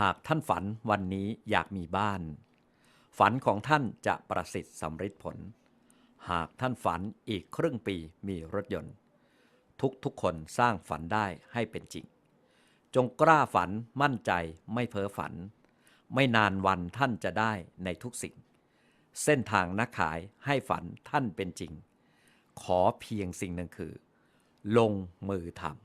หากท่านฝันวันนี้อยากมีบ้าน ฝันของท่านจะประสิทธิ์สำฤทธิ์ผล หากท่านฝันอีกครึ่งปีมีรถยนต์ ทุกๆคนสร้างฝันได้ให้เป็นจริง จงกล้าฝันมั่นใจไม่เพ้อฝัน ไม่นานวันท่านจะได้ในทุกสิ่ง เส้นทางนักขายให้ฝันท่านเป็นจริง ขอเพียงสิ่งหนึ่งคือ ลงมือทำ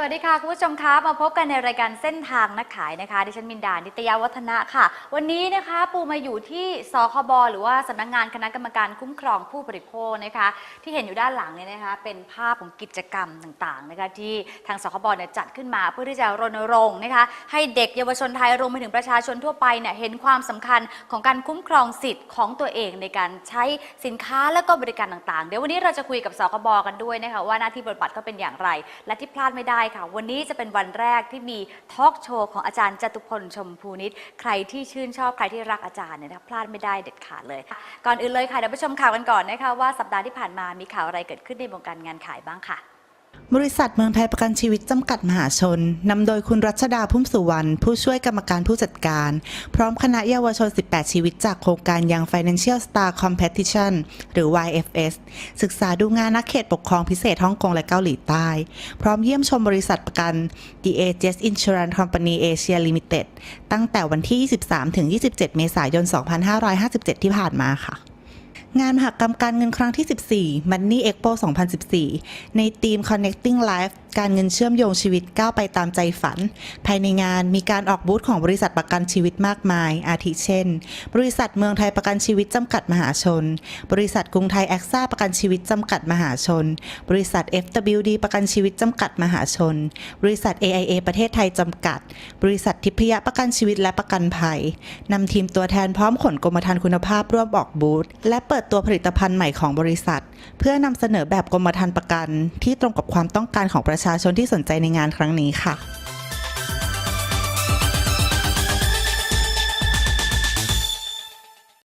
สวัสดีค่ะ คุณผู้ชมคะมาพบกันในรายการเส้นทางนักขายนะคะ ดิฉันมินดานิตยาวัฒนะค่ะ วันนี้นะคะปูมาอยู่ที่สคบหรือว่าสำนักงานคณะกรรมการคุ้มครองผู้บริโภคนะคะ ที่เห็นอยู่ด้านหลังเนี่ยนะคะ เป็นภาพของกิจกรรมต่างๆนะคะที่ทางสคบเนี่ยจัดขึ้นมาเพื่อที่จะรณรงค์นะคะ ให้เด็กเยาวชนไทยรวมไปถึงประชาชนทั่วไปเนี่ยเห็นความสำคัญของการคุ้มครองสิทธิ์ของตัวเองในการใช้สินค้าและก็บริการต่างๆ เดี๋ยววันนี้เราจะคุยกับสคบกันด้วยนะคะว่าหน้าที่บทบาทเขาเป็นอย่างไร และที่พลาดไม่ได้ค่ะ วันนี้จะเป็นวันแรกที่มีทอล์กโชว์ของอาจารย์จตุพลชมพูนิตใครที่ชื่นชอบใครที่รักอาจารย์เนี่ยนะพลาดไม่ได้เด็ดขาดเลย ก่อนอื่นเลยค่ะเดี๋ยวไปชมข่าวกันก่อนนะคะว่าสัปดาห์ที่ผ่านมามีข่าวอะไรเกิดขึ้นในวงการงานขายบ้างค่ะ บริษัทเมืองไทยประกันชีวิตจำกัดมหาชน นำโดยคุณรัชดาพุ่มสุวรรณผู้ช่วยกรรมการผู้จัดการ พร้อมคณะเยาวชน 18 ชีวิตจากโครงการยัง Financial Star Competition หรือ YFS ศึกษาดูงานนักเขตปกครองพิเศษฮ่องกงและเกาหลีใต้ พร้อมเยี่ยมชมบริษัทประกัน The Aegis Insurance Company Asia Limited ตั้งแต่วันที่ 23-27 เมษายน 2557 ที่ผ่านมาค่ะ งานมหกรรมการเงินครั้งที่ 14 Money Expo 2014 ในทีม Connecting Life การเงินเชื่อมโยงชีวิตก้าวไปตามใจฝัน ภายในงานมีการออกบูธของบริษัทประกันชีวิตมากมาย อาทิเช่น บริษัทเมืองไทยประกันชีวิตจำกัดมหาชน บริษัทกรุงไทยแอคซ่าประกันชีวิตจำกัดมหาชน บริษัท FWD ประกันชีวิตจำกัดมหาชน บริษัท AIA ประเทศไทยจำกัด บริษัททิพยประกันชีวิตและประกันภัยนำทีมตัวแทนพร้อมขนกรมธรรม์คุณภาพร่วมออกบูธและเปิดตัวผลิตภัณฑ์ใหม่ของบริษัท เพื่อนำเสนอแบบกรมธรรม์ประกัน ที่ตรงกับความต้องการของประชาชาชนที่สนใจในงานครั้งนี้ค่ะ